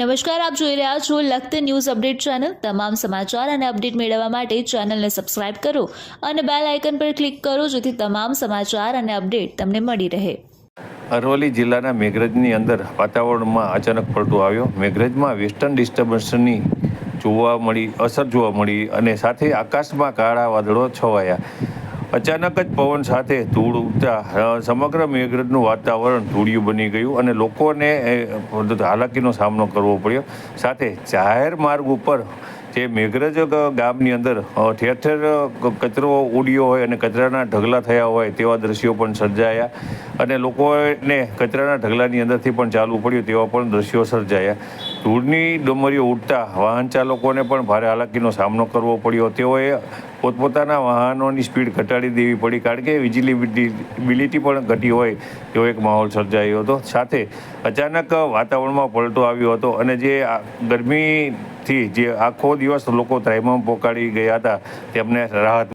નમસ્કાર, આપ જોઈ રહ્યા છો લખત ન્યૂઝ અપડેટ ચેનલ. તમામ સમાચાર અને અપડેટ મેળવવા માટે ચેનલને સબસ્ક્રાઇબ કરો અને બેલ આઇકન પર ક્લિક કરો જેથી તમામ સમાચાર અને અપડેટ તમને મળી રહે. અરવલ્લી જિલ્લાના મેઘરજની અંદર વાતાવરણમાં અચાનક પલટો આવ્યો. મેઘરજમાં વેસ્ટર્ન ડિસ્ટર્બન્સની જોવા મળી, અસર જોવા મળી અને સાથે આકાશમાં કાળા વાદળો છવાયા. અચાનક જ પવન સાથે ધૂળ ઉડતા સમગ્ર મેઘરજનું વાતાવરણ ધૂળિયું બની ગયું અને લોકોને હાલાકીનો સામનો કરવો પડ્યો. સાથે જાહેર માર્ગ ઉપર જે મેઘરજ ગામની અંદર ઠેર ઠેર કચરો ઉડ્યો હોય અને કચરાના ઢગલા થયા હોય તેવા દ્રશ્યો પણ સર્જાયા અને લોકોને કચરાના ઢગલાની અંદરથી પણ ચાલવું પડ્યું તેવા પણ દ્રશ્યો સર્જાયા. ધૂળની ડમરીઓ ઉડતા વાહન ચાલકોને પણ ભારે હાલાકીનો સામનો કરવો પડ્યો. તેઓએ પોતપોતાના વાહનોની સ્પીડ ઘટાડી દેવી પડી. કારણ કે વિજિલિબિલિટી પણ ઘટી હોય તેવો એક માહોલ સર્જાયો હતો. સાથે અચાનક વાતાવરણમાં પલટો આવ્યો હતો અને જે ગરમીથી જે આખો દિવસ લોકો ત્રાહિમામ પોકાડી ગયા હતા, તેમને રાહત